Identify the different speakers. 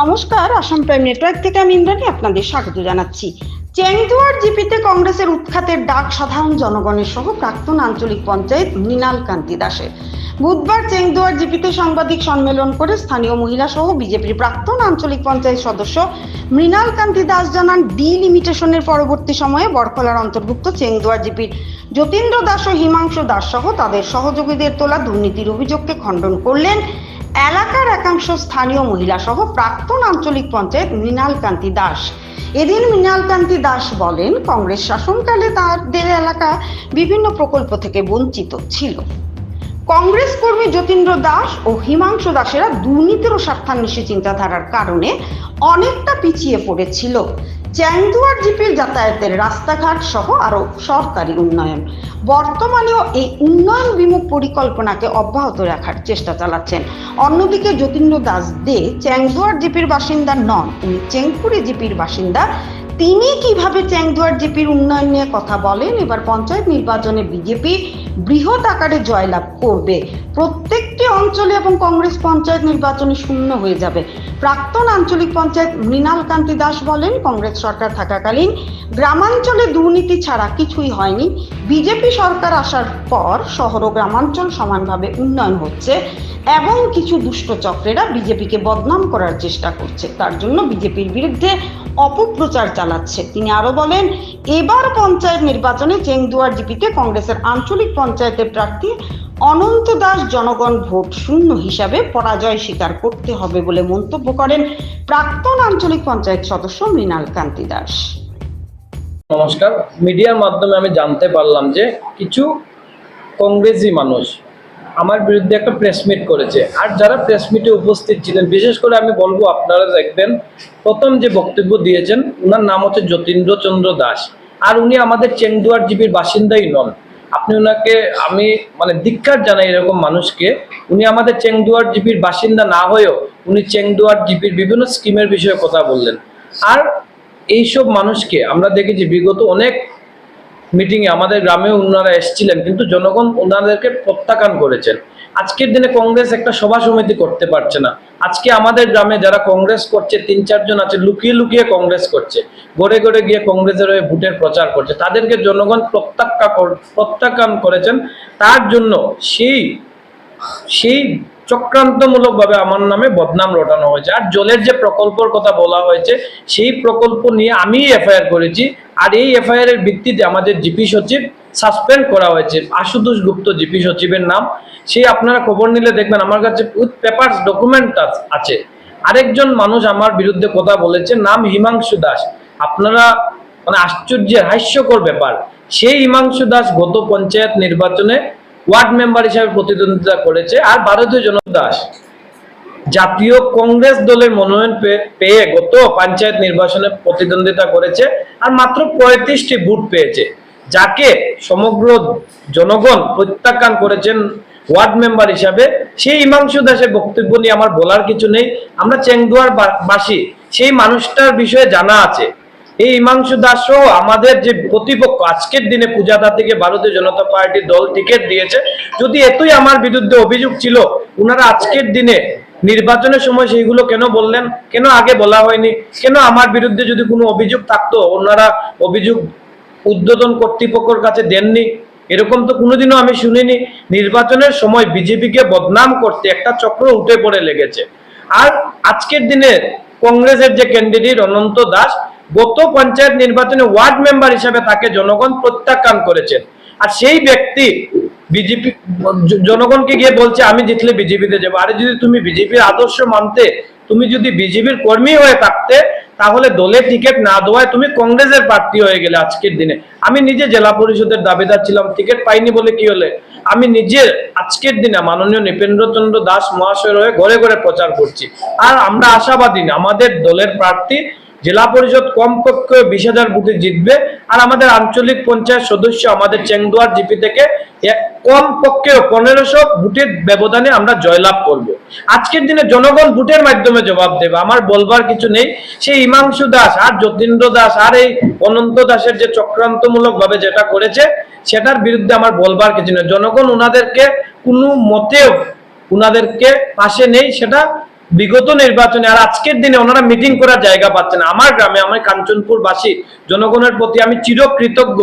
Speaker 1: নমস্কার, Assam prime network থেকে আমি ইন্দ্রাণী আপনাদের স্বাগত জানাচ্ছি। চেংদুয়ার জিপিতে কংগ্রেসের উৎখাতের ডাক সাধারণ জনগণের সহ প্রাক্তন আঞ্চলিক পঞ্চায়েত মৃণাল কান্তি দাসের। বুধবার চেংদুয়ার জিপিতে সাংবাদিক সম্মেলন করে স্থানীয় মহিলা সহ বিজেপির প্রাক্তন আঞ্চলিক পঞ্চায়েত সদস্য মৃণাল কান্তি দাস জানান, ডিলিমিটেশনের পরবর্তী সময়ে বরখলার অন্তর্ভুক্ত চেংদুয়ার জিপির যতীন্দ্র দাস ও হিমাংশু দাস সহ তাদের সহযোগীদের তোলা দুর্নীতির অভিযোগকে খণ্ডন করলেন এলাকার একাংশ স্থানীয় মহিলা সহ প্রাক্তন আঞ্চলিক পঞ্চায়েত মৃণাল কান্তি দাস। এদিন মৃণাল কান্তি দাস বলেন, কংগ্রেস শাসনকালে তাদের এলাকা বিভিন্ন প্রকল্প থেকে বঞ্চিত ছিল। কংগ্রেস কর্মী যতীন্দ্র দাস ও হিমাংশু দাসেরা দুর্নীতির ও স্বার্থান্বেষী চিন্তাধারার কারণে অনেকটা পিছিয়ে পড়েছিল। চ্যাংদুয়ার জিপির যাতায়াতের রাস্তাঘাট সহ আরও সরকারি উন্নয়ন। বর্তমানেও এই উন্নয়ন বিমুখ পরিকল্পনাকে অব্যাহত রাখার চেষ্টা চালাচ্ছেন। অন্যদিকে যতীন্দ্র দাস দে চ্যাংদুয়ার জিপির বাসিন্দা নন। উনি চেংপুরি জিপির বাসিন্দা। তিনি কীভাবে চ্যাংদুয়ার জিপির উন্নয়ন নিয়ে কথা বলেন? এবার পঞ্চায়েত নির্বাচনে বিজেপি বৃহৎ আকারে জয়লাভ করবে। প্রত্যেকটি অঞ্চলে এবং কংগ্রেস পঞ্চায়েত নির্বাচনে শূন্য হয়ে যাবে। প্রাক্তন আঞ্চলিক পঞ্চায়েত মৃণাল কান্তি দাস বলেন, কংগ্রেস সরকার থাকাকালীন গ্রামাঞ্চলে দুর্নীতি ছাড়া কিছুই হয়নি। বিজেপি সরকার আসার পর শহর ও গ্রামাঞ্চল সমানভাবে উন্নয়ন হচ্ছে এবং কিছু দুষ্ট চক্রেরা বিজেপিকে বদনাম করার চেষ্টা করছে। তার জন্য বিজেপির বিরুদ্ধে অপপ্রচার চালাচ্ছে। তিনি আরও বলেন, এবার পঞ্চায়েত নির্বাচনে চেংদুয়ার জিপিতে কংগ্রেসের আঞ্চলিক পঞ্চায়েতের প্রার্থী অনন্ত দাস জনগণ ভোট শূন্য হিসাবে পরাজয় স্বীকার করতে হবে বলে মন্তব্য করেন প্রাক্তন আঞ্চলিক পঞ্চায়েত সদস্য মৃণাল কান্তি দাস।
Speaker 2: নমস্কার। মিডিয়ার মাধ্যমে আমি জানতে পারলাম যে কিছু কংগ্রেসি মানুষ আমার বিরুদ্ধে একটা প্রেস মিট করেছে। আর যারা প্রেসমিটে উপস্থিত ছিলেন, বিশেষ করে আমি বলব আপনারা দেখবেন, প্রথম যে বক্তব্য দিয়েছেন ওনার নাম হচ্ছে যতীন্দ্রচন্দ্র দাস। আর উনি আমাদের চেংদুয়ার জিপির বাসিন্দাই নন। আপনি ওনাকে আমি মানে ধিক্ষার জানাই এরকম মানুষকে, উনি আমাদের চেংদুয়ার জিপির বাসিন্দা না হয়েও উনি চেংদুয়ার জিপির বিভিন্ন স্কিমের বিষয়ে কথা বললেন। আর এইসব মানুষকে আমরা দেখেছি, বিগত অনেক মিটিংয়ে আমাদের গ্রামে ওনারা এসেছিলেন, কিন্তু জনগণ ওনাদেরকে প্রত্যাখ্যান করেছেন। আজকের দিনে কংগ্রেস একটা সভা সমিতি করতে পারছে না। আজকে আমাদের গ্রামে যারা কংগ্রেস করছে, তিন চারজন আছে, লুকিয়ে লুকিয়ে কংগ্রেস করছে। গড়ে গড়ে গিয়ে কংগ্রেসের হয়ে ভোটের প্রচার করছে। তাদেরকে জনগণ প্রত্যাখ্যা প্রত্যাখ্যান করেছেন। তার জন্য সেই সেই চক্রান্তমূলকভাবে আমার নামে বদনাম রটানো হয়েছে। আর জলের যে প্রকল্পের কথা বলা হয়েছে, সেই প্রকল্প নিয়ে আমি এফআইআর করেছি। আর এই এফআইআর এর ভিত্তিতে আমাদের জিপি সচিব সাসপেন্ড করা হয়েছে। আশুতোষ গুপ্ত জিপি সচিবের নাম। সেই আপনারা খবর নিলে দেখবেন, আমার কাছে উইথ পেপারস ডকুমেন্ট আছে। আরেকজন মানুষ আমার বিরুদ্ধে কথা বলেছে, নাম হিমাংশু দাস। আপনারা মানে আশ্চর্যের হাস্যকর ব্যাপার। সেই হিমাংশু দাস গত পঞ্চায়েত নির্বাচনে ওয়ার্ড মেম্বার হিসাবে প্রতিদ্বন্দ্বিতা করেছে আর ভারতীয় জনতা দাস জাতীয় কংগ্রেস দলের মনোনয়ন পেয়ে গত পঞ্চায়েত নির্বাচনে প্রতিদ্বন্দ্বিতা করেছে আর মাত্র পঁয়ত্রিশটি ভোট পেয়েছে, যাকে সমগ্র জনগণ প্রত্যাখ্যান করেছেন ওয়ার্ড মেম্বার হিসাবে। সেই হিমাংশু দাসের বক্তব্য নিয়ে আমার বলার কিছু নেই। আমরা চেংদুয়ার বাসী সেই মানুষটার বিষয়ে জানা আছে। এই হিমাংশু দাসও আমাদের যে প্রতিপক্ষ, আজকের দিনে পূজাদা থেকে ভারতীয় জনতা পার্টির দল টিকিট দিয়েছে। যদি এতই আমার বিরুদ্ধে অভিযোগ ছিল ওনারা আজকের দিনে নির্বাচনের সময় সেইগুলো কেন বললেন? কেন আগে বলা হয়নি? কেন আমার বিরুদ্ধে যদি কোনো অভিযোগ থাকতো, ওনারা অভিযোগ উদ্বোধন কর্তৃপক্ষের কাছে দেননি? এরকম তো কোনোদিনও আমি শুনিনি। নির্বাচনের সময় বিজেপিকে বদনাম করতে একটা চক্র উঠে পড়ে লেগেছে। আর আজকের দিনে কংগ্রেসের যে ক্যান্ডিডেট অনন্ত দাস গত পঞ্চায়েত নির্বাচনে ওয়ার্ড মেম্বার হিসাবে তাকে জনগণ প্রত্যাখ্যান করেছেন আর সেই ব্যক্তি বিজেপি, জনগণকে গিয়ে বলছে, আমি জিতলে বিজেপিতে যাব। আরে যদি তুমি বিজেপির আদর্শ মানতে, তুমি যদি বিজেপির কর্মী হয়ে থাকতে, তাহলে দলের টিকিট না দেওয়ায় তুমি কংগ্রেসের প্রার্থী হয়ে গেলে আজকের দিনে। আমি নিজে জেলা পরিষদের দাবিদার ছিলাম, টিকিট পাইনি বলে কি হলে? আমি নিজে আজকের দিনে মাননীয় নৃপেন্দ্র চন্দ্র দাস মহাশয়ের হয়ে ঘরে ঘরে প্রচার করছি। আর আমরা আশাবাদী আমাদের দলের প্রার্থী জেলা পরিষদ কমপক্ষে বিশ হাজার বুথে জিতবে। আর আমাদের আঞ্চলিক পঞ্চায়েত সদস্য আমাদের চেংদুয়ার জিপি থেকে কম পক্ষেও পনেরোশো বুথের ব্যবধানে আমরা জয়লাভ করব। আজকের দিনে জনগণ ভোটের মাধ্যমে জবাব দেবে। আমার বলবার কিছু নেই। সেই হিমাংশু দাস আর যতীন্দ্র দাস আর এই অনন্ত দাসের যে চক্রান্তমূলক ভাবে যেটা করেছে, সেটার বিরুদ্ধে আমার বলবার কিছু নেই। জনগণ ওনাদেরকে কোনো মতেও ওনাদেরকে পাশে নেই, সেটা বিগত নির্বাচনে আর আজকের দিনে ওনারা মিটিং করার জায়গা পাচ্ছেন আমার গ্রামে, আমার কাঞ্চনপুর বাসী জনগণের প্রতি আমি চিরকৃতজ্ঞ।